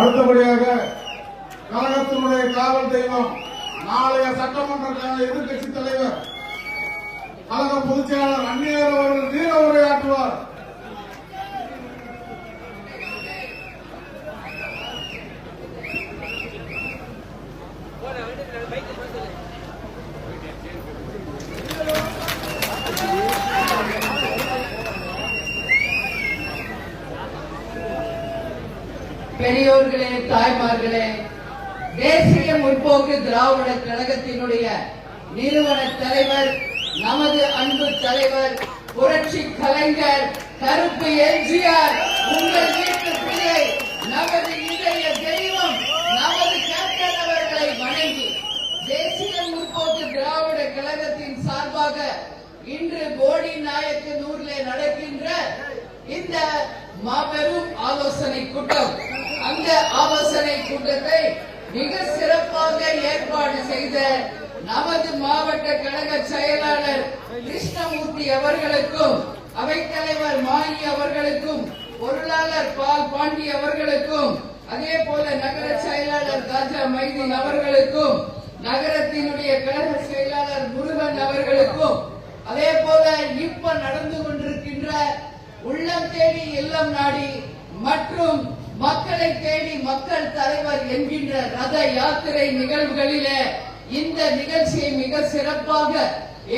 அடுத்தபடியாக கழகத்தினுடைய காவல் தெய்வம் நாளைய சட்டமன்ற எதிர்கட்சி தலைவர் கழக பொதுச் செயலாளர் அந்நியர் அவர்கள் வீர உரையாற்றுவார். பெரியோர்களே தாய்மார்களே தேசிய முற்போக்கு திராவிட கழகத்தினுடைய நிறுவன தலைவர் நமது அன்பு தலைவர் புரட்சி கலைஞர் கருப்பு எம்ஜிஆர் உங்கள் வீட்டு பிள்ளை நமது இதய தெய்வம் நமது கேப்டன் அவர்களை வணங்கி தேசிய முற்போக்கு திராவிட கழகத்தின் சார்பாக இன்று போடி நாயக்கனூரிலே நடக்கின்ற இந்த மாபெரும் ஆலோசனை கூட்டம். அந்த ஆலோசனை கூட்டத்தை மிக சிறப்பாக ஏற்பாடு செய்த நமது மாவட்ட கழக செயலாளர் கிருஷ்ணமூர்த்தி அவர்களுக்கும் அவைத்தலைவர் மாயி அவர்களுக்கும் பொருளாளர் பால் பாண்டி அவர்களுக்கும் அதே போல நகர செயலாளர் ராஜா மைதீன் அவர்களுக்கும் நகரத்தினுடைய கழக செயலாளர் முருகன் அவர்களுக்கும் அதே போல இப்ப நடந்து கொண்டிருக்கின்ற உள்ளம் தேடி இல்லம் நாடி மற்றும் மக்களை தேடி மக்கள் தலைவர் என்கின்ற ரத யாத்திரை நிகழ்வுகளிலே இந்த நிகழ்ச்சியை மிக சிறப்பாக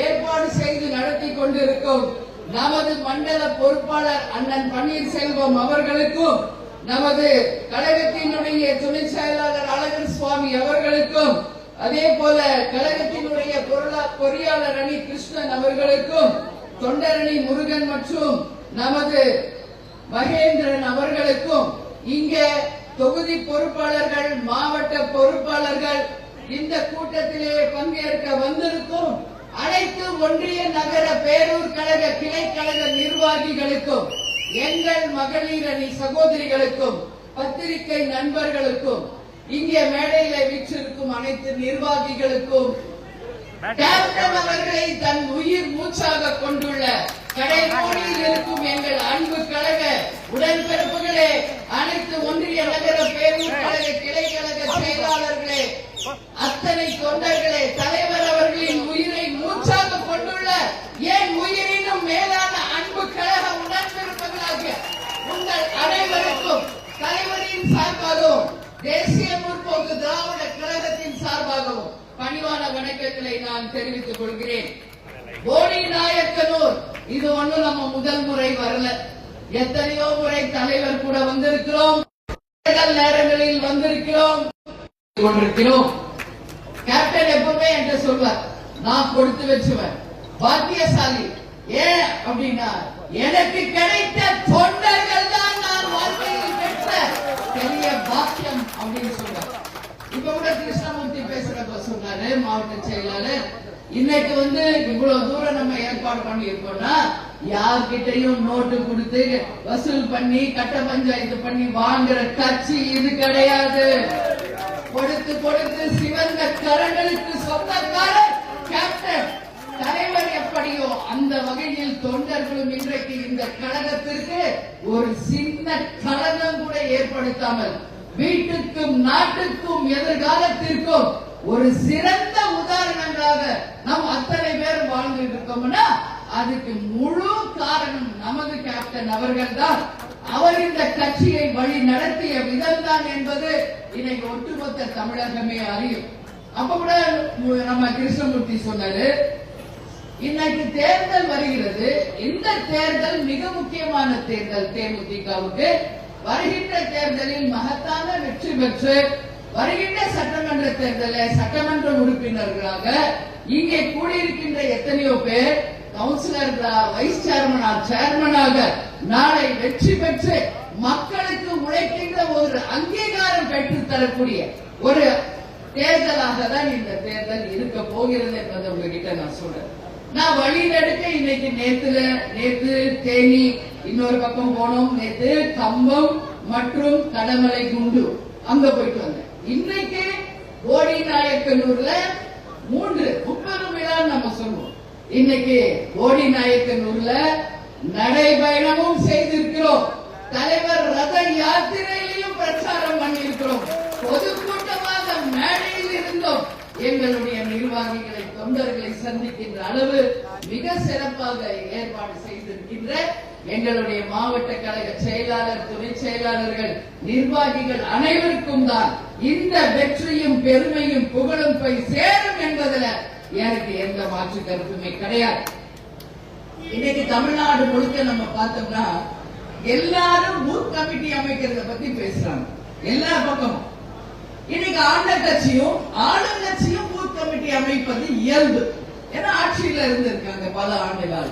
ஏற்பாடு செய்து நடத்தி கொண்டிருக்கும் நமது மண்டல பொறுப்பாளர் அண்ணன் பன்னீர்செல்வம் அவர்களுக்கும் நமது கழகத்தினுடைய துணை செயலாளர் அழகர் சுவாமி அவர்களுக்கும் அதே போல கழகத்தினுடைய பொருளா பொறியாளர் அணி கிருஷ்ணன் அவர்களுக்கும் தொண்டரணி முருகன் மற்றும் நமது மகேந்திரன் அவர்களுக்கும் இங்கே தொகுதி பொறுப்பாளர்கள் மாவட்ட பொறுப்பாளர்கள் இந்த கூட்டத்திலே பங்கேற்க வந்திருக்கும் அனைத்து ஒன்றிய நகர பேரூர் கழக கிளை கழக நிர்வாகிகளுக்கும் எங்கள் மகளிர் அணி சகோதரிகளுக்கும் பத்திரிகை நண்பர்களுக்கும் இங்கே மேடையில வீற்றிருக்கும் அனைத்து நிர்வாகிகளுக்கும் கேப்டன் அவர்களை தன் உயிர் மூச்சாக கொண்டுள்ள கடைமோடியில் இருக்கும் எங்கள் அன்பு கழக உடன்பிறப்புகளே அனைத்து ஒன்றிய நகர பேரூர் கழக கிளை கழக செயலாளர்களே அத்தனை தொண்டர்களே தலைவர் அவர்களின் உயிரை மூச்சாக கொண்டுள்ள என் உயிரினும் மேலான அன்பு கழக உடன்பிறப்புகளாகிய உங்கள் அனைவருக்கும் தலைவரின் சார்பாகவும் தேசிய முற்போக்கு திராவிட கழகத்தின் சார்பாகவும் பணிவான வணக்கங்களை நான் தெரிவித்துக் கொள்கிறேன். போடி நாயக்கனூர் இது ஒண்ணும் நம்ம முதல் முறை வரல. எத்தனையோ முறை தலைவர் கூட வந்திருக்கிறோம். தேர்தல் நேரங்களில் வந்திருக்கிறோம். கொண்டிருக்கிறோம். கேப்டன் எப்பவுமே என்கிட்ட சொல்வார் நான் கொடுத்து வச்சுவேன். பாக்கியசாலி. ஏன் அப்படின்னா எனக்கு கிடைத்த தொண்டர்கள் தான் நான் வாழ்க்கையில் பெற்ற பெரிய பாக்கியம் அப்படின்னு சொல்றார் இப்ப கூட கிருஷ்ணமூர்த்தி பேசுறப்ப சொன்னாரு மாவட்ட செயலாளர் இன்னைக்கு வந்து இவ்வளவு தூரம் நம்ம ஏற்பாடு பண்ணி இருக்கோம்னா யார்கிட்டயும் நோட்டு கொடுத்து வசூல் பண்ணி கட்ட பஞ்சாயத்து பண்ணி வாங்குற கட்சி இது கிடையாது. கொடுத்து கொடுத்து சிவந்த கரங்களுக்கு சொந்தக்காரர் கேப்டன் தலைவர் எப்படியோ அந்த வகையில் தொண்டர்களும் இன்றைக்கு இந்த கழகத்திற்கு ஒரு சின்ன கழகம் கூட ஏற்படுத்தாமல் வீட்டுக்கும் நாட்டுக்கும் எதிர்காலத்திற்கும் ஒரு சிறந்த உதாரணங்களாக நாம் அத்தனை பேர் வாழ்ந்துட்டு இருக்கோம்னா அதுக்கு முழு காரணம் நமது கேப்டன் அவர்கள் தான் அவர் இந்த கட்சியை வழி நடத்திய விதம் தான் என்பது இன்னைக்கு ஒட்டுமொத்த தமிழகமே அறியும். அப்ப கூட நம்ம கிருஷ்ணமூர்த்தி சொன்னாரு இன்னைக்கு தேர்தல் வருகிறது. இந்த தேர்தல் மிக முக்கியமான தேர்தல் தேமுதிகவுக்கு. வருகின்ற தேர்தலில் மகத்தான வெற்றி பெற்று வருகின்ற சட்டமன்ற தேர்தலில் சட்டமன்ற உறுப்பினர்களாக இங்கே கூடியிருக்கின்ற எத்தனையோ பேர் கவுன்சிலர்களா வைஸ் சேர்மனா சேர்மனாக நாளை வெற்றி பெற்று மக்களுக்கு உழைக்கின்ற ஒரு அங்கீகாரம் பெற்று தரக்கூடிய ஒரு தேர்தலாக தான் இந்த தேர்தல் இருக்க போகிறது என்பதை உங்ககிட்ட நான் சொல்றேன். நான் வழி நடுக்க இன்னைக்கு நேத்துல நேத்து தேனி இன்னொரு பக்கம் போனோம். நேத்து கம்பம் மற்றும் கடமலை குண்டு அங்க போயிட்டு வந்தேன். இன்னைக்கு கோடி நாயக்கனூர்ல மூன்று முப்பது விழா நம்ம சொல்லுவோம். இன்னைக்கு கோடி நாயக்கன் உள்ள நடைபயணமும் செய்திருக்கிறோம். தலைவர் ரத யாத்திரையிலும் பிரச்சாரம் பண்ணியிருக்கிறோம். பொதுக்கூட்டமாக மேடையில் இருந்தோம். எங்களுடைய நிர்வாகிகளை தொண்டர்களை சந்திக்கின்ற அளவு மிக சிறப்பாக ஏற்பாடு செய்திருக்கின்ற எங்களுடைய மாவட்ட கழக செயலாளர் துணை செயலாளர்கள் நிர்வாகிகள் அனைவருக்கும் தான் இந்த வெற்றியும் பெருமையும் புகழும் போய் சேரும் என்பதில் எனக்கு எந்த மாற்று கருத்துமே கிடையாது. இன்னைக்கு தமிழ்நாடு முழுக்க நம்ம பார்த்தோம்னா எல்லாரும் பூத் கமிட்டி அமைக்கிறத பத்தி பேசுறாங்க. எல்லா பக்கமும். இன்னைக்கு ஆண்ட கட்சியும் ஆளுங்கட்சியும் பூத் கமிட்டி அமைப்பது இயல்பு. ஏன்னா ஆட்சியில இருந்திருக்காங்க பல ஆண்டுகள்.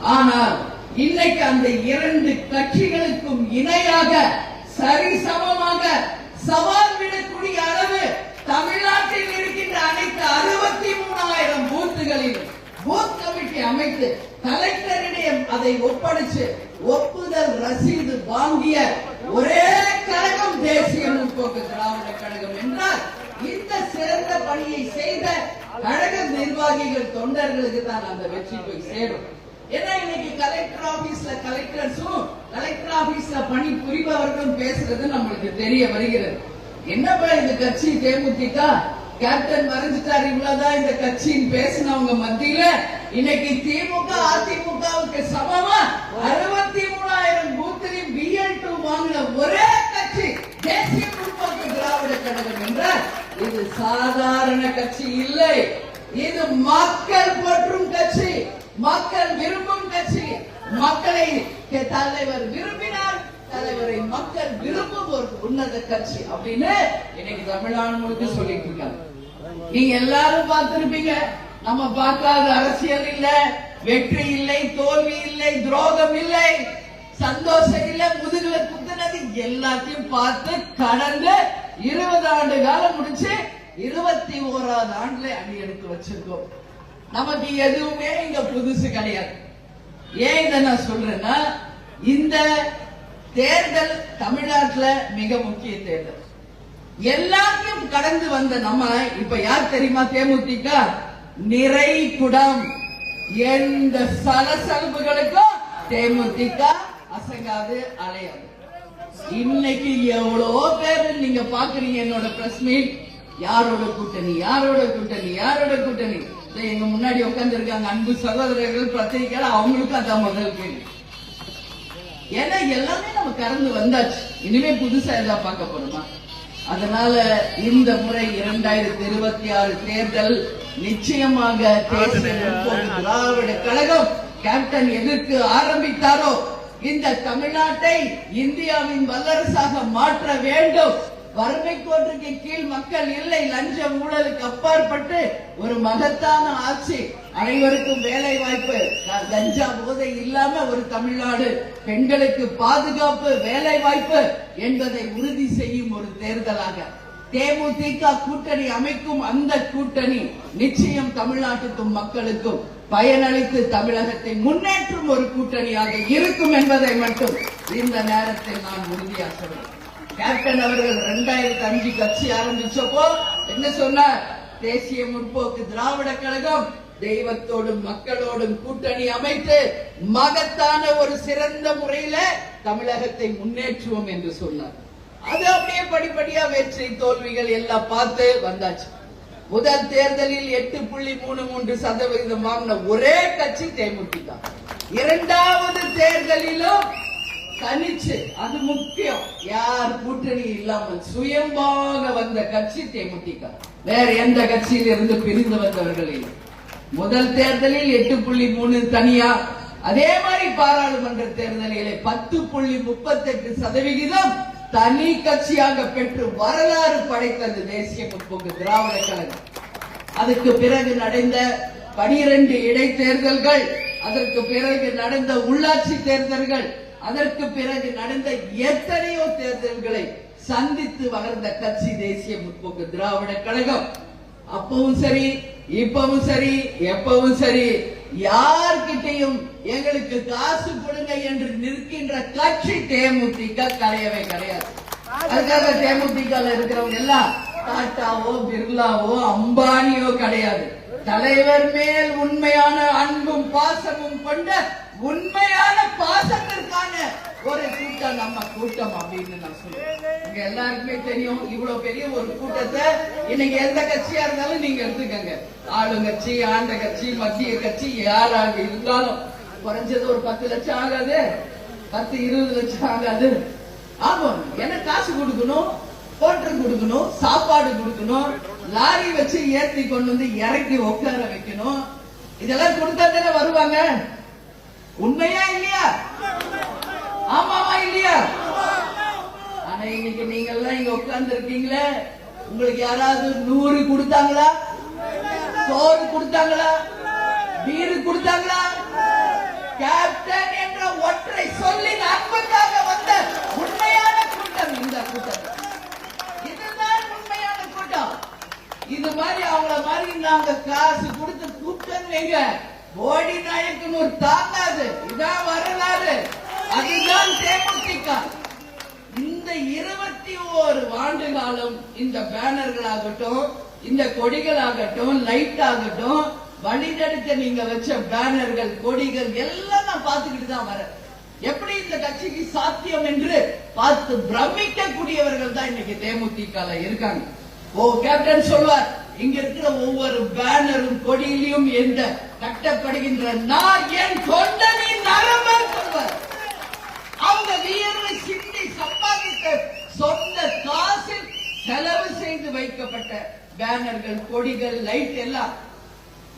ஆனால் இன்னைக்கு அந்த இரண்டு கட்சிகளுக்கும் இணையாக சரிசமமாக சவால் விடக்கூடிய அளவு தமிழ்நாட்டில் இருக்கின்ற அனைத்து அறுபத்தி மூணாயிரம் பூத்துகளில் பூத் கமிட்டி அமைத்து கலெக்டரிடம் அதை ஒப்படைச்சு ஒப்புதல் ரசீது வாங்கிய ஒரே கழகம் தேசிய முற்போக்கு திராவிட கழகம் என்றால் இந்த சிறந்த பணியை செய்த கழக நிர்வாகிகள் தொண்டர்களுக்கு தான் அந்த வெற்றி போய் சேரும். ஏன்னா இன்னைக்கு கலெக்டர் ஆபீஸ்ல கலெக்டர்ஸும் கலெக்டர் ஆபீஸ்ல பணி புரிபவர்களும் பேசுறது நம்மளுக்கு தெரிய வருகிறது. என்னப்பா இந்த கட்சி தேமுதிக? கேப்டன் மறைஞ்சிட்டார் இவ்வளவுதான் இந்த கட்சின்னு பேசினவங்க மத்தியில? இன்னைக்கு திமுக அதிமுகவுக்கு சமமா? அறுபத்தி மூணாயிரம் பூத்திலையும் பிஎல் டூ வாங்கின ஒரே கட்சி தேசிய முற்போக்கு திராவிட கழகம் என்றால் இது சாதாரண கட்சி இல்லை. இது மக்கள் பற்றும் கட்சி. மக்கள் விரும்பும் கட்சி. மக்களை தலைவர் விரும்பினார். தலைவரை மக்கள் விரும்பும் ஒரு உன்னத கட்சி அப்படின்னு இன்னைக்கு தமிழ்நாடு முழுக்க சொல்லிட்டு இருக்காங்க. நீங்க எல்லாரும் பார்த்திருப்பீங்க நம்ம பார்க்காத அரசியல் இல்ல வெற்றி இல்லை தோல்வி இல்லை துரோகம் இல்லை சந்தோஷம் இல்ல முதுகுல குத்துனது எல்லாத்தையும் பார்த்து கடந்து இருபது ஆண்டு காலம் முடிச்சு இருபத்தி ஓராவது ஆண்டுல அடி எடுத்து வச்சிருக்கோம். நமக்கு எதுவுமே இங்க புதுசு கிடையாது. ஏன் இதை நான் சொல்றேன்னா இந்த தேர்தல் தமிழ்நாட்டுல மிக முக்கிய தேர்தல். எல்லாத்தையும் கடந்து வந்த நம்ம இப்ப யார் தெரியுமா தேமுதிக? நிறை குடம். எந்த சலசலப்புகளுக்கும் தேமுதிக அசங்காது அலையாது. இன்னைக்கு எவ்வளவோ பேர் நீங்க பாக்குறீங்க என்னோட பிரஸ் மீட் யாரோட கூட்டணி? யாரோட கூட்டணி? யாரோட கூட்டணி? எங்க முன்னாடி உட்கார்ந்து இருக்காங்க அன்பு சகோதரர்கள் பத்திரிகையாளர் அவங்களுக்கும் அதான் முதல் கேள்வி. ஏன்னா எல்லாமே நம்ம கடந்து வந்தாச்சு. இனிமே புதுசா ஏதாவது பார்க்க போறோமா? அதனால இந்த முறை இரண்டாயிரத்தி இருபத்தி ஆறு தேர்தல் நிச்சயமாக தேசிய திராவிட கழகம் கேப்டன் எதற்கு ஆரம்பித்தாரோ? இந்த தமிழ்நாட்டை இந்தியாவின் வல்லரசாக மாற்ற வேண்டும். வறுமை கோட்டுக்கு கீழ் மக்கள் இல்லை லஞ்ச ஊழலுக்கு அப்பாற்பட்டு ஒரு மகத்தான ஆட்சி அனைவருக்கும் வேலை வாய்ப்பு கஞ்சா போதை இல்லாம ஒரு தமிழ்நாடு பெண்களுக்கு பாதுகாப்பு வேலை வாய்ப்பு என்பதை உறுதி செய்யும் ஒரு தேர்தலாக தேமுதிக கூட்டணி அமைக்கும் அந்த கூட்டணி நிச்சயம் தமிழ்நாட்டுக்கும் மக்களுக்கும் பயனளித்து தமிழகத்தை முன்னேற்றும் ஒரு கூட்டணியாக இருக்கும் என்பதை மட்டும் இந்த நேரத்தில் நான் உறுதியாக சொல்றேன். கேப்டன் அவர்கள் ரெண்டாயிரத்தி அஞ்சு கட்சி ஆரம்பிச்சப்போ என்ன சொன்னார்? தேசிய முற்போக்கு திராவிட கழகம் தெய்வத்தோடும் மக்களோடும் கூட்டணி அமைத்து மகத்தான ஒரு சிறந்த முறையில தமிழகத்தை முன்னேற்றுவோம் என்று சொன்னார். அது அப்படியே படிப்படியா வெற்றி தோல்விகள் எல்லாம் பார்த்து வந்தாச்சு. முதல் தேர்தலில் எட்டு புள்ளி மூணு மூன்று சதவிகிதம் வாங்கின ஒரே கட்சி தேமுதிக இரண்டாவது தேர்தலிலும் தனிச்சு அது முக்கியம். யார் கூட்டணி இல்லாமல் சுயம்பாக வந்த கட்சி தேமுதிக. வேற எந்த கட்சியில் இருந்து பிரிந்து வந்தவர்கள் இல்லை. முதல் தேர்தலில் எட்டு புள்ளி மூணு தனியா அதே மாதிரி பாராளுமன்ற தேர்தலிலே பத்து புள்ளி முப்பத்தி எட்டு சதவிகிதம் தனி கட்சியாக பெற்று வரலாறு படைத்தது தேசிய முற்போக்கு திராவிட கழகம். அதுக்கு பிறகு நடந்த பனிரெண்டு இடைத்தேர்தல்கள் அதற்கு பிறகு நடந்த உள்ளாட்சி தேர்தல்கள் அதற்கு பிறகு நடந்த எத்தனையோ தேர்தல்களை சந்தித்து வளர்ந்த கட்சி தேசிய முற்போக்கு திராவிட கழகம். அப்பவும் சரி இப்பவும் சரி எப்பவும் சரி. யார்கிட்டையும் எங்களுக்கு காசு கொடுங்க என்று நிற்கின்ற கட்சி தேமுதிக கரையவே கிடையாது. அதுக்காக தேமுதிக இருக்கிறவங்க எல்லாம் டாட்டாவோ பிர்லாவோ அம்பானியோ கிடையாது. தலைவர் மேல் உண்மையான அன்பும் பாசமும் கொண்ட உண்மையான பாசத்திற்கான ஒரு கூட்டம் நம்ம கூட்டம் அப்படின்னு நான் சொல்லுவேன். உங்க எல்லாருக்குமே தெரியும் இவ்வளவு பெரிய ஒரு கூட்டத்தை இன்னைக்கு எந்த கட்சியா இருந்தாலும் நீங்க எடுத்துக்கங்க. ஆளுங்கட்சி ஆண்ட கட்சி மத்திய கட்சி யாராக இருந்தாலும் குறைஞ்சது ஒரு பத்து லட்சம் ஆகாது. பத்து இருபது லட்சம் ஆகாது. ஆகும் என்ன காசு கொடுக்கணும்? ஹோட்டல் கொடுக்கணும் சாப்பாடு கொடுக்கணும் லாரி வச்சு ஏத்தி கொண்டு வந்து இறக்கி உட்கார வைக்கணும். இதெல்லாம் கொடுத்தா தானே வருவாங்க. உண்மையா இல்லையா? ஆமாவா இல்லையா? ஆனா இன்னைக்கு நீங்க எல்லாம் இங்க உட்கார்ந்து இருக்கீங்களே உங்களுக்கு யாராவது நூறு கொடுத்தாங்களா? சோறு கொடுத்தாங்களா? பீரு கொடுத்தாங்களா? கேப்டன் என்ற ஒற்றை சொல்லி அன்புக்காக வந்த உண்மையான கூட்டம் இந்த கூட்டம். இதுதான் உண்மையான கூட்டம். இது மாதிரி அவங்கள மாதிரி நாங்க காசு கொடுத்து கூப்பிட்டோன்னு வைங்க. போடி நாயக்கன் ஒரு இதான் வரலாறு. அதுதான் தேமுதிக. இந்த இருபத்தி ஓரு ஆண்டு காலம் இந்த பேனர்களாகட்டும் இந்த கொடிகளாகட்டும் லைட் ஆகட்டும் வழிநடத்த நீங்க வச்ச பேனர்கள் கொடிகள் எல்லாம் நான் பார்த்துக்கிட்டு தான் வரேன். எப்படி இந்த கட்சிக்கு சாத்தியம் என்று பார்த்து பிரமிக்கக்கூடியவர்கள் தான் இன்னைக்கு தேமுதிக இருக்காங்க. ஓ கேப்டன் சொல்வார் இங்க இருக்கிற ஒவ்வொரு பேனரும் கொடியிலும் எந்த கட்டப்படுகின்ற நான் என் தொண்டனை நரம்பர் சொல்வார் அவங்க வியர்வை சிந்தி சம்பாதித்த சொந்த காசில் செலவு செய்து வைக்கப்பட்ட பேனர்கள் கொடிகள் லைட் எல்லாம்.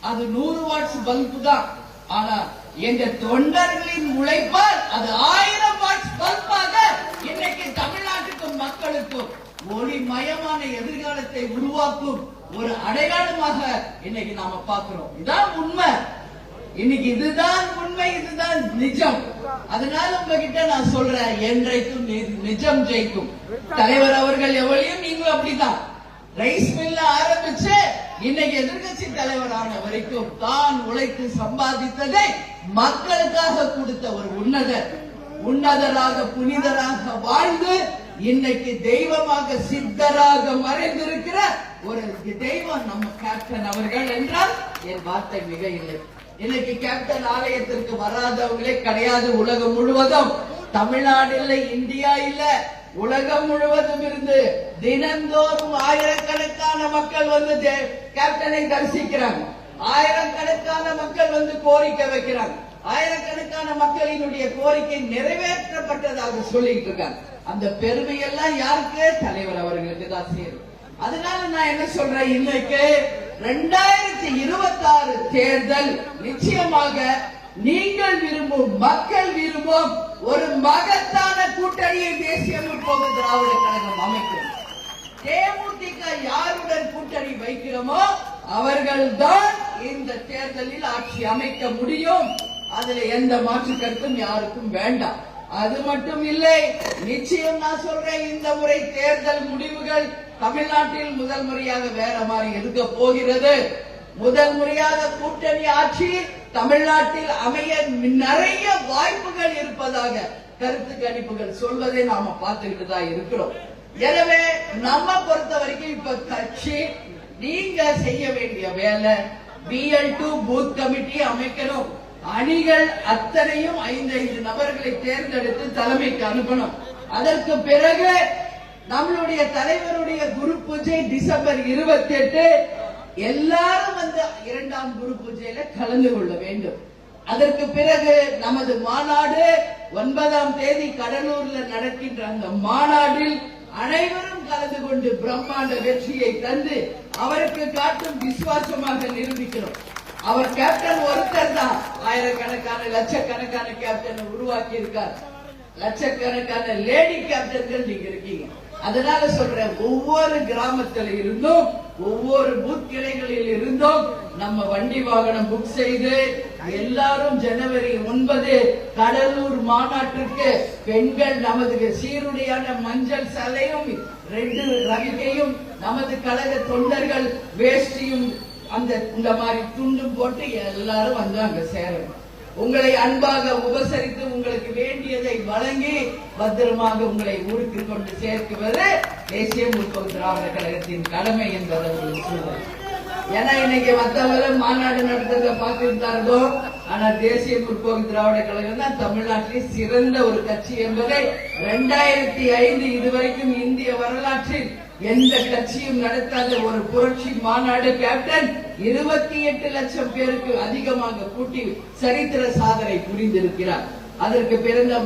அது நூறு வாட்ஸ் பல்பு தான். ஆனா எங்க தொண்டர்களின் உழைப்பால் அது ஆயிரம் வாட்ஸ் பல்பாக இன்னைக்கு தமிழ்நாட்டுக்கும் மக்களுக்கும் ஒளிமயமான எதிர்காலத்தை உருவாக்கும் ஒரு அடையாளமாக இன்னைக்கு நாம பார்க்கிறோம். இதான் உண்மை. இன்னைக்கு இதுதான் உண்மை இதுதான் நிஜம். அதனால உங்ககிட்ட நான் சொல்றேன் என்றைக்கும் நிஜம் ஜெயிக்கும். தலைவர் அவர்கள் எவ்வளையும் நீங்களும் அப்படிதான் ரைஸ் மில்ல ஆரம்பிச்சு இன்னைக்கு எதிர்கட்சி தலைவரான வரைக்கும் தான் உழைத்து சம்பாதித்ததை மக்களுக்காக கொடுத்த ஒரு உன்னதர். உன்னதராக புனிதராக வாழ்ந்து இன்னைக்கு தெய்வமாக சித்தராக மறைந்திருக்கிற ஒரு தெய்வம் நம்ம கேப்டன் அவர்கள் என்றால் என் வார்த்தை மிக இல்லை. இன்னைக்கு கேப்டன் ஆலயத்திற்கு வராதவங்களே கிடையாது உலகம் முழுவதும். தமிழ்நாடு இல்ல இந்தியா இல்ல. உலகம் முழுவதும் இருந்து தினந்தோறும் ஆயிரக்கணக்கான மக்கள் வந்து தே- கேப்டனை தரிசிக்கிறாங்க. ஆயிரக்கணக்கான மக்கள் வந்து கோரிக்கை வைக்கிறாங்க. ஆயிரக்கணக்கான மக்களினுடைய கோரிக்கை நிறைவேற்றப்பட்டதாக சொல்லிட்டு இருக்காங்க. அந்த பெருமையெல்லாம் யாருக்கு? தலைவர் அவர்களுக்கு தான் சேரும். அதனால நான் என்ன சொல்றேன்? இன்னைக்கு ரெண்டாயிரத்தி இருபத்தி ஆறு தேர்தல் நிச்சயமாக நீங்கள் விரும்பும் மக்கள் விரும்பும் ஒரு மகத்தான கூட்டணியை தேசிய முற்போக்கு திராவிட கழகம் அமைக்கும். தேமுதிக யாருடன் கூட்டணி வைக்கிறோமோ அவர்கள்தான் இந்த தேர்தலில் ஆட்சி அமைக்க முடியும். அதுல எந்த மாற்று கருத்தும் யாருக்கும் வேண்டாம். அது மட்டும் இல்லை நிச்சயம் நான் சொல்றேன் இந்த முறை தேர்தல் முடிவுகள் தமிழ்நாட்டில் முதல் முறையாக வேற மாதிரி இருக்க போகிறது. முதல் முறையாக கூட்டணி ஆட்சி தமிழ்நாட்டில் அமைய நிறைய வாய்ப்புகள் இருப்பதாக கருத்து கணிப்புகள் சொல்வதை நாம பார்த்துக்கிட்டு தான் இருக்கிறோம். எனவே நம்ம பொறுத்த வரைக்கும் இப்ப கட்சி நீங்க செய்ய வேண்டிய வேலை பிஎல் டூ பூத் கமிட்டி அமைக்கணும். அணிகள் அத்தனையும் ஐந்து ஐந்து நபர்களை தேர்ந்தெடுத்து தலைமைக்கு அனுப்பணும். அதற்கு பிறகு நம்மளுடைய தலைவருடைய குரு பூஜை டிசம்பர் இருபத்தி எட்டு எல்லாரும் வந்து இரண்டாம் குரு பூஜையில கலந்து கொள்ள வேண்டும். அதற்கு பிறகு நமது மாநாடு ஒன்பதாம் தேதி கடலூர்ல நடக்கின்ற அந்த மாநாட்டில் அனைவரும் கலந்து கொண்டு பிரம்மாண்ட வெற்றியை தந்து அவருக்கு காட்டும் விசுவாசமாக நிரூபிக்கிறோம். அவர் கேப்டன் ஒரு ஆயிரக்கணக்கான லட்சக்கணக்கான கேப்டன் உருவாக்கி இருக்கார் லட்சக்கணக்கான லேடி கேப்டன்கள் நீங்க இருக்கீங்க. அதனால சொல்றேன் ஒவ்வொரு கிராமத்தில் இருந்தும் ஒவ்வொரு பூத் கிளைகளில் இருந்தும் நம்ம வண்டி வாகனம் புக் செய்து எல்லாரும் ஜனவரி ஒன்பது கடலூர் மாநாட்டிற்கு பெண்கள் நமது சீருடையான மஞ்சள் சலையும் ரெண்டு ரவிகையும் நமது கழக தொண்டர்கள் வேஷ்டியும் அந்த இந்த மாதிரி துண்டும் போட்டு எல்லாரும் வந்து அங்க சேரணும் உங்களை அன்பாக உபசரித்து உங்களுக்கு வேண்டியதை வழங்கி பத்திரமாக உங்களை ஊருக்கு கொண்டு சேர்க்குவது தேசிய முற்போக்கு திராவிட கழகத்தின் கடமை என்பதை உங்களுக்கு ஏன்னா இன்னைக்கு மத்தவங்க மாநாடு நடத்துறத பார்த்துட்டு ஆனா தேசிய முற்போக்கு திராவிட கழகம் தான் தமிழ்நாட்டில் சிறந்த ஒரு கட்சி என்பதை ரெண்டாயிரத்தி ஐந்து இதுவரைக்கும் இந்திய வரலாற்றில் எந்த கட்சியும் நடத்தாத ஒரு புரட்சி மாநாடு கேப்டன் இருபத்தி எட்டு லட்சம் பேருக்கு அதிகமாக கூட்டி சரித்திர சாதனை புரிந்திருக்கிறார். அதற்கு பிறந்த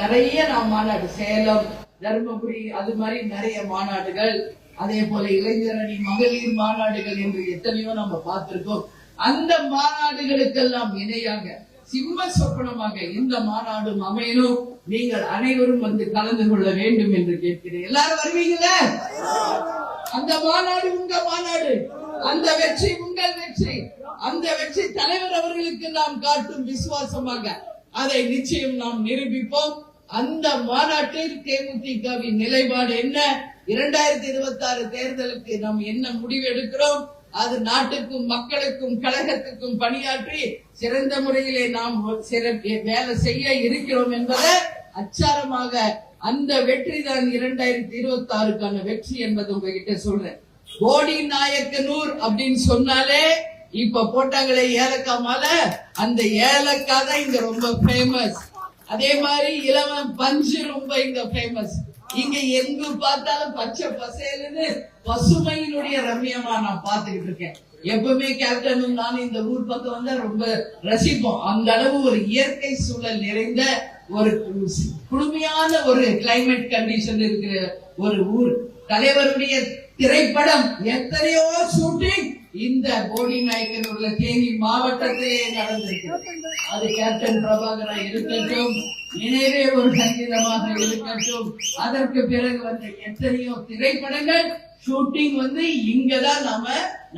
நிறைய நாம் மாநாடு சேலம் தர்மபுரி அது மாதிரி நிறைய மாநாடுகள். அதே போல இளைஞரணி மகளிர் மாநாடுகள் என்று எத்தனையோ நம்ம பார்த்திருக்கோம். அந்த மாநாடுகளுக்கெல்லாம் இணையாக சிம்ம சொப்பனமாக இந்த மாநாடும் அமையணும். நீங்கள் அனைவரும் வந்து கலந்து கொள்ள வேண்டும் என்று கேட்கிறேன். எல்லாரும் வருவீங்களா? அந்த மாநாடு உங்க மாநாடு. அந்த வெற்றி உங்கள் வெற்றி. அந்த வெற்றி தலைவர் அவர்களுக்கு நாம் காட்டும் விசுவாசமாக அதை நிச்சயம் நாம் நிரூபிப்போம். அந்த மாநாட்டில் தேமுதிகவின் நிலைப்பாடு என்ன? இரண்டாயிரத்தி இருபத்தி ஆறு தேர்தலுக்கு நாம் என்ன முடிவு எடுக்கிறோம்? அது நாட்டுக்கும் மக்களுக்கும் கழகத்துக்கும் பணியாற்றி சிறந்த முறையிலே நாம் வேலை செய்ய இருக்கிறோம் என்பதை அச்சாரமாக அந்த வெற்றி தான் இரண்டாயிரத்தி இருபத்தி ஆறுக்கான வெற்றி என்பது உங்ககிட்ட சொல்றேன். கோடி நாயக்கனூர் அப்படின்னு சொன்னாலே இப்ப போட்டாங்களே ஏலக்காய் மாலை அந்த ஏலக்காய் தான் இங்க ரொம்ப ஃபேமஸ் அதே மாதிரி இளவன் பஞ்சு ரொம்ப இங்க ஃபேமஸ் இங்க எங்கு பார்த்தாலும் பச்சை பசேலுன்னு பசுமையினுடைய ரம்யமா நான் பார்த்துக்கிட்டு இருக்கேன். எப்பவுமே கேப்டனும் நானும் இந்த ஊர் பக்கம் வந்தா ரொம்ப ரசிப்போம். அந்த அளவு ஒரு இயற்கை சூழல் நிறைந்த ஒரு குளுமையான ஒரு கிளைமேட் கண்டிஷன் இருக்கிற ஒரு ஊர். தலைவருடைய திரைப்படம் எத்தனையோ ஷூட்டிங் இந்த போடி நாயக்கன் உள்ள தேனி மாவட்டத்திலே நடந்திருக்கு. அது கேப்டன் பிரபாகரா இருக்கட்டும் நினைவே ஒரு சங்கீதமாக இருக்கட்டும். அதற்கு பிறகு வந்த எத்தனையோ திரைப்படங்கள் ஷூட்டிங் வந்து இங்கதான் நாம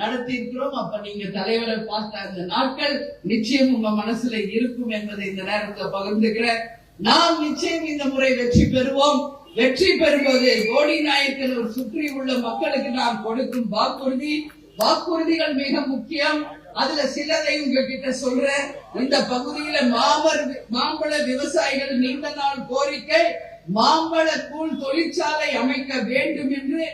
நடத்தி இருக்கிறோம் அப்ப நீங்க தலைவரை பார்த்த அந்த நாட்கள் நிச்சயம் உங்க மனசுல இருக்கும் என்பதை இந்த நேரத்தில் பகிர்ந்துக்கிறேன். நாம் நிச்சயம் இந்த முறை வெற்றி பெறுவோம். வெற்றி பெறும்போது கோடி நாயக்கனூர் சுற்றி உள்ள மக்களுக்கு நாம் கொடுக்கும் வாக்குறுதி. வாக்குறுதிகள் மிக முக்கியம். அதுல சிலரை உங்ககிட்ட சொல்ற இந்த பகுதியில மாமர மாம்பழ விவசாயிகள் நீண்ட நாள் கோரிக்கை. மாம்பழ கூழ் தொழிற்சாலை அமைக்க வேண்டும் என்று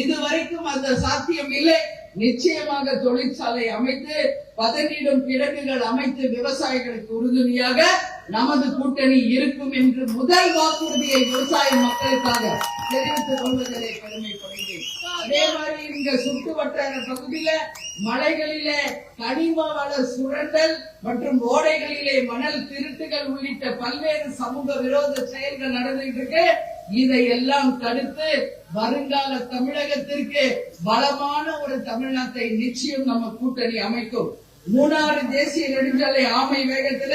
இதுவரைக்கும் அந்த சாத்தியம் இல்லை. நிச்சயமாக தொழிற்சாலை அமைத்து பதனிடும் கிடங்குகள் அமைத்து விவசாயிகளுக்கு உறுதுணையாக நமது கூட்டணி இருக்கும் என்று முதல் வாக்குறுதியை விவசாய மக்களுக்காக தெரிவித்துக் கொள்வதிலே பெருமைப்படுகிறேன் அதே மாதிரி இங்க சுற்று வட்டார பகுதியில மலைகளிலே கனிம வள சுரண்டல் மற்றும் ஓடைகளிலே மணல் திருட்டுகள் உள்ளிட்ட பல்வேறு சமூக விரோத செயல்கள் நடந்துட்டு இருக்கு. இதையெல்லாம் தடுத்து வருங்கால தமிழகத்திற்கு பலமான ஒரு தமிழ்நாட்டை நிச்சயம் நம்ம கூட்டணி அமைக்கும். மூணாறு தேசிய நெடுஞ்சாலை ஆமை வேகத்துல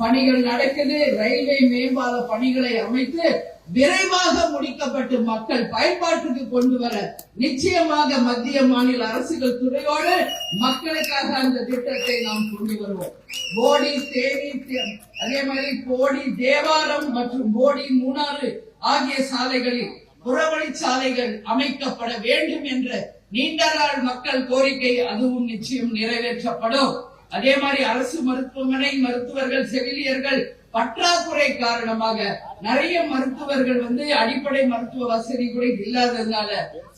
பணிகள் நடக்குது. ரயில்வே மேம்பால பணிகளை அமைத்து விரைவாக முடிக்கப்பட்டு மக்கள் பயன்பாட்டுக்கு கொண்டு வர நிச்சயமாக மத்திய மாநில அரசுகள் துறையோடு மக்களுக்காக அந்த திட்டத்தை நாம் கொண்டு வருவோம். போடி தேனி தே- அதே மாதிரி போடி தேவாரம் மற்றும் போடி மூணாறு ஆகிய சாலைகளில் புறவழி சாலைகள் அமைக்கப்பட வேண்டும் என்ற நீண்ட நாள் மக்கள் கோரிக்கை அதுவும் நிச்சயம் நிறைவேற்றப்படும். அதே மாதிரி அரசு மருத்துவமனை மருத்துவர்கள் செவிலியர்கள் பற்றாக்குறை காரணமாக நிறைய மருத்துவர்கள் வந்து அடிப்படை மருத்துவ வசதி கூட இல்லாததுனால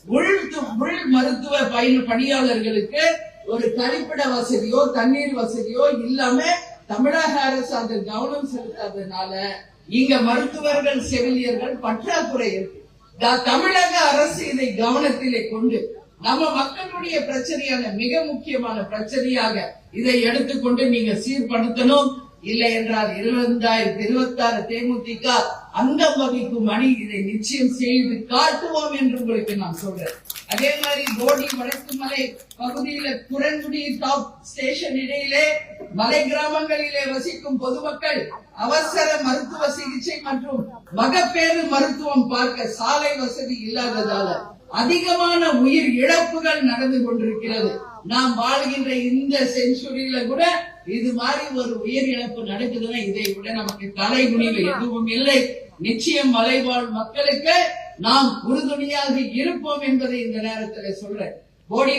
உள் உள் மருத்துவ பயண பணியாளர்களுக்கு ஒரு கழிப்பிட வசதியோ தண்ணீர் வசதியோ இல்லாம தமிழக அரசு அந்த கவனம் செலுத்தாததுனால இங்க மருத்துவர்கள் செவிலியர்கள் பற்றாக்குறை இருக்கு. த- தமிழக அரசு இதை கவனத்திலே கொண்டு நம்ம மக்களுடைய பிரச்சனையான மிக முக்கியமான பிரச்சனையாக இதை எடுத்துக்கொண்டு நீங்க சீர்படுத்தணும். இல்லை என்றால் இரண்டாயிரத்தி இருபத்தி ஆறு தேமுதிக அந்த வகிக்கும் அணி இதை நிச்சயம் செய்து காட்டுவோம் என்று உங்களுக்கு நான் சொல்றேன். அதே மாதிரி போடி வடக்கு மலை பகுதியில குரங்குடி டாப் ஸ்டேஷன் இடையிலே மலை கிராமங்களிலே வசிக்கும் பொதுமக்கள் அவசர மருத்துவ சிகிச்சை மற்றும் மகப்பேறு மருத்துவம் பார்க்க சாலை வசதி இல்லாததால அதிகமான உயிர் இழப்புகள் நடந்து கொண்டிருக்கிறது. நாம் வாழ்கின்ற இந்த செஞ்சுரியில கூட இது மாதிரி ஒரு உயிர் இழப்பு நடக்குதுன்னா இதை விட நமக்கு தலை குனிவு எதுவும் இல்லை. நிச்சயம் மலைவாழ் மக்களுக்கு நாம் உறுதுணையாக இருப்போம் என்பதை இந்த நேரத்தில் சொல்றேன். போடி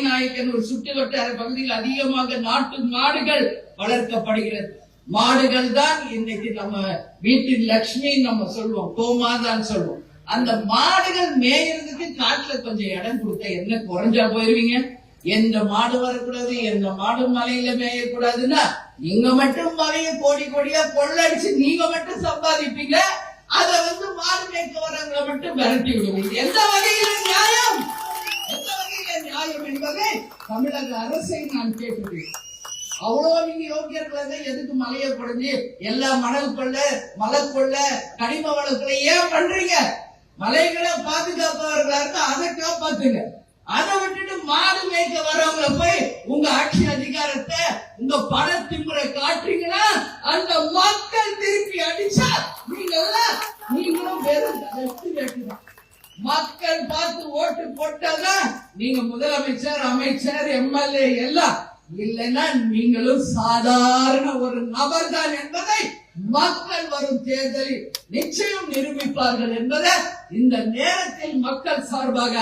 ஒரு சுற்று வட்டார பகுதியில் அதிகமாக நாட்டு மாடுகள் வளர்க்கப்படுகிறது. மாடுகள் தான் இன்னைக்கு நம்ம வீட்டின் லட்சுமி நம்ம சொல்லுவோம். கோமாதான் சொல்லுவோம். அந்த மாடுகள் மேயறதுக்கு காட்டுல கொஞ்சம் இடம் கொடுத்தா என்ன குறைஞ்சா போயிருவீங்க? எந்த மாடு வரக்கூடாது எந்த மாடு மலையில மேயக்கூடாதுன்னா நீங்க மட்டும் மலைய கோடி கோடியா கொள்ளடிச்சு நீங்க மட்டும் சம்பாதிப்பீங்க. அத வந்து மாடு மேய்க்க வரவங்களை மட்டும் விரட்டி விடுவீங்க எந்த வகையில நியாயம்? எந்த வகையில நியாயம் என்பதை தமிழக அரசை நான் கேட்டுக்கிறேன் அவ்வளவு நீங்க யோகியர்களாக எதுக்கு மலையை குறைஞ்சு எல்லா மணல் கொள்ள மலை கொள்ள கனிம வளங்களை ஏன் பண்றீங்க? மலைகளை பாதுகாப்பவர்களா இருந்தா அதை காப்பாத்துங்க. அதை விட்டுட்டு மாடு மேய்க்க வரவங்கள போய் உங்க ஆட்சி அதிகாரத்தை உங்க பண திமுறை காட்டுறீங்கன்னா அந்த மக்கள் திருப்பி அடிச்சா நீங்க நீங்களும் வெறும் வெற்றி மக்கள் பார்த்து ஓட்டு போட்டாதான் நீங்க முதலமைச்சர் அமைச்சர் எம்எல்ஏ எல்லாம். இல்லைன்னா நீங்களும் சாதாரண ஒரு நபர் தான் என்பதை மக்கள் வரும் தேர்தலில் நிச்சயம் நிரூபிப்பார்கள் என்பதை இந்த நேரத்தில் மக்கள் சார்பாக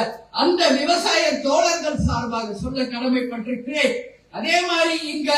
அந்த விவசாய தோழர்கள் சார்பாக சொல்ல கடமைப்பட்டிருக்கிறேன். அதே மாதிரி இங்க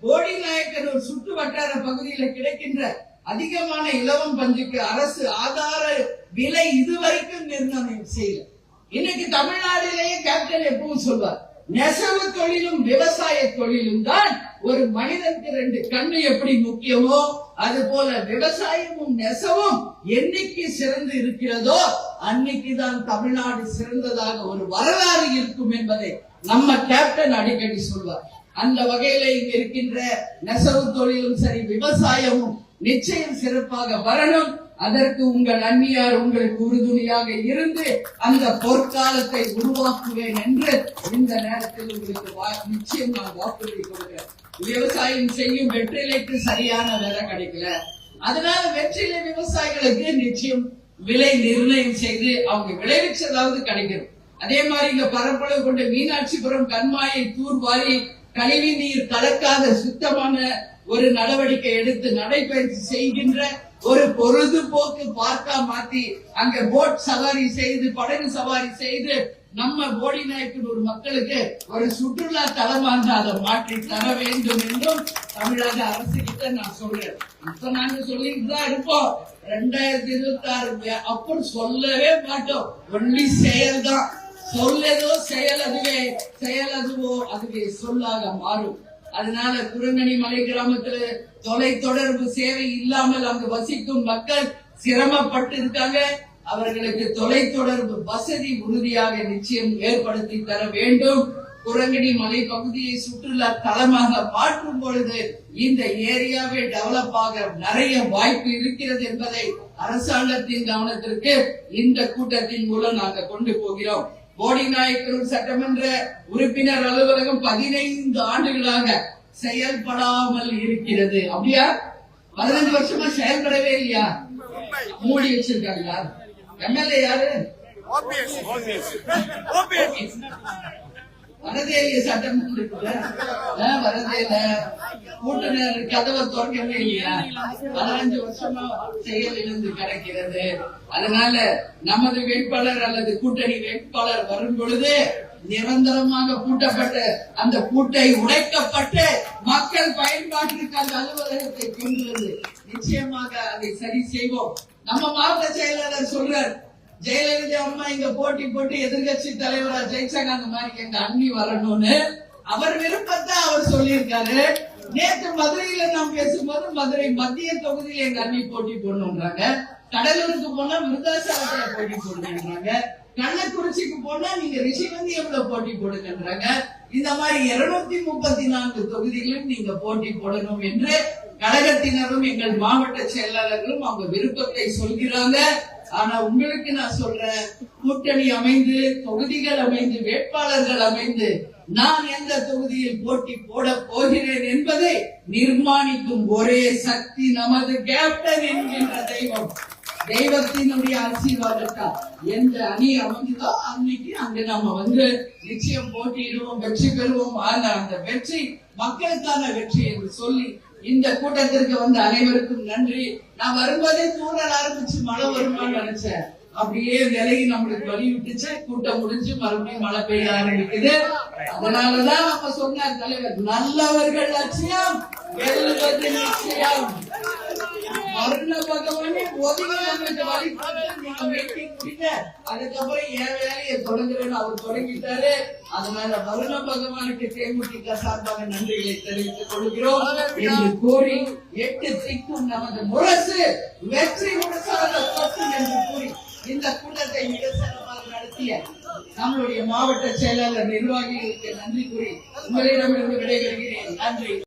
கோடி நாயக்கர் ஒரு சுற்று வட்டார பகுதியில் கிடைக்கின்ற அதிகமான இலவம் பஞ்சுக்கு அரசு ஆதார விலை இதுவரைக்கும் நிர்ணயம் செய்யல. இன்னைக்கு தமிழ்நாட்டிலேயே கேப்டன் எப்பவும் சொல்வார் நெசவு தொழிலும் விவசாய தொழிலும் தான் ஒரு மனிதனுக்கு ரெண்டு கண்ணு எப்படி முக்கியமோ அது போல விவசாயமும் நெசவும் என்னைக்கு சிறந்து இருக்கிறதோ அன்னைக்கு தான் தமிழ்நாடு சிறந்ததாக ஒரு வரலாறு இருக்கும் என்பதை நம்ம கேப்டன் அடிக்கடி சொல்வார். அந்த வகையில இங்க இருக்கின்ற நெசவு தொழிலும் சரி விவசாயமும் நிச்சயம் சிறப்பாக வரணும். அதற்கு உங்கள் அந்நியார் உங்களுக்கு உறுதுணையாக இருந்து அந்த பொற்காலத்தை உருவாக்குவேன் என்று இந்த நேரத்தில் உங்களுக்கு வா- நிச்சயம் நான் வாக்குறுதி கொடுக்கிறேன். விவசாயம் செய்யும் வெற்றிலைக்கு சரியான விலை கிடைக்கல. அதனால வெற்றிலை விவசாயிகளுக்கு நிச்சயம் விலை நிர்ணயம் செய்து அவங்க விளைவிச்சதாவது கிடைக்கும் அதே மாதிரி இங்க பரப்பளவு கொண்ட மீனாட்சிபுரம் கண்மாயை தூர்வாரி கழிவு நீர் கலக்காத சுத்தமான ஒரு நடவடிக்கை எடுத்து நடைபயிற்சி செய்கின்ற ஒரு பொழுதுபோக்கு பார்க்கா மாத்தி அங்க போட் சவாரி செய்து படகு சவாரி செய்து நம்ம போடி நாயக்கனூர் மக்களுக்கு ஒரு சுற்றுலா தலமாக அதை மாற்றி தர வேண்டும் என்றும் தமிழக அரசு கிட்ட நான் சொல்றேன். இப்ப நாங்க சொல்லிட்டு தான் இருப்போம். ரெண்டாயிரத்தி இருபத்தி ஆறு அப்புறம் சொல்லவே மாட்டோம். ஒன்லி செயல் தான் சொல்லதோ செயல் அதுவே செயல் அதுவோ அதுவே சொல்லாக மாறும். அதனால குரங்கணி மலை கிராமத்துல தொலை தொடர்பு சேவை இல்லாமல் அங்கு வசிக்கும் மக்கள் சிரமப்பட்டு இருக்காங்க. அவர்களுக்கு தொலை தொடர்பு வசதி உறுதியாக நிச்சயம் ஏற்படுத்தி தர வேண்டும். குரங்கணி மலை பகுதியை சுற்றுலா தலமாக மாற்றும் பொழுது இந்த ஏரியாவே டெவலப் ஆக நிறைய வாய்ப்பு இருக்கிறது என்பதை அரசாங்கத்தின் கவனத்திற்கு இந்த கூட்டத்தின் மூலம் நாங்கள் கொண்டு போகிறோம். போடி நாயக்கனூர் சட்டமன்ற உறுப்பினர் அலுவலகம் பதினைந்து ஆண்டுகளாக செயல்படாமல் இருக்கிறது. அப்படியா? பதினஞ்சு வருஷமா செயல்படவே இல்லையா? மூடி வச்சிருக்காங்க எம்எல்ஏ யாரு? வரதே இல்லையா சட்டமன்றத்துல ஆ, வரதே இல்ல கூட்டுனர் கதவை திறக்கவே இல்லையா? பதினஞ்சு வருஷமா செயல் இழந்து கிடக்கிறது. அதனால நமது வேட்பாளர் அல்லது கூட்டணி வேட்பாளர் வரும் பொழுது நிரந்தரமாக கூட்டப்பட்டு அந்த கூட்டை உடைக்கப்பட்டு மக்கள் பயன்பாட்டிற்கு அந்த அலுவலகத்தை கொண்டுள்ளது நிச்சயமாக அதை சரி செய்வோம். நம்ம மாவட்ட செயலாளர் சொல்றார் ஜெயலலிதா அம்மா இங்க போட்டி போட்டு எதிர்கட்சி தலைவரா ஜெயிச்சாங்க அந்த மாதிரி எங்க அண்ணி வரணும்னு அவர் விருப்பத்தை அவர் சொல்லியிருக்காரு. நேற்று மதுரையில நாம் பேசும்போது மதுரை மத்திய தொகுதியில் எங்க அண்ணி போட்டி போடணும்ன்றாங்க. கடலூருக்கு போனா விருதாசாலத்துல போட்டி போடணும்ன்றாங்க கள்ளக்குறிச்சிக்கு போனா நீங்க ரிஷிவந்தியம்ல போட்டி போடுங்கன்றாங்க. இந்த மாதிரி இருநூத்தி முப்பத்தி நான்கு தொகுதிகளிலும் நீங்க போட்டி போடணும் என்று கழகத்தினரும் எங்கள் மாவட்ட செயலாளர்களும் அவங்க விருப்பத்தை சொல்கிறாங்க. ஆனா உங்களுக்கு நான் சொல்றேன் கூட்டணி அமைந்து தொகுதிகள் அமைந்து வேட்பாளர்கள் அமைந்து நான் எந்த தொகுதியில் போட்டி போட போகிறேன் என்பதை நிர்மாணிக்கும் ஒரே சக்தி நமது கேப்டன் என்கின்ற தெய்வம். தெய்வத்தினுடைய ஆசீர்வாதத்தால் எந்த அணி அமைஞ்சதோ அன்னைக்கு அங்க நம்ம வந்து நிச்சயம் போட்டியிடுவோம் வெற்றி பெறுவோம். ஆனா அந்த வெற்றி மக்களுக்கான வெற்றி என்று சொல்லி இந்த கூட்டத்திற்கு வந்த அனைவருக்கும் நன்றி. நான் வரும்போதே தூரல் ஆரம்பிச்சு மழை வருமான்னு நினைச்சேன். அப்படியே விலகி நம்மளுக்கு வழி விட்டுச்சு கூட்டம் முடிஞ்சு மறுபடியும் மழை பெய்ய ஆரம்பிக்குது. அதனாலதான் நம்ம சொன்னார் தலைவர் நல்லவர்கள் லட்சியம் வெல்வது நிச்சயம். பகவானே ஒதுங்கி அதுக்கப்புறம் என் வேலையை தொடங்குறேன்னு அவர் தொடங்கிட்டாரு. அதனால வருண பகவானுக்கு தேமுதிக சார்பாக நன்றிகளை தெரிவித்துக் கொள்கிறோம். என்று கூறி எட்டு திக்கும் நமது முரசு வெற்றி முரசாக என்று கூறி இந்த கூட்டத்தை மிக சிறப்பாக நடத்திய நம்மளுடைய மாவட்ட செயலாளர் நிர்வாகிகளுக்கு நன்றி கூறி உங்களிடமிருந்து விடைபெறுகிறேன். நன்றி.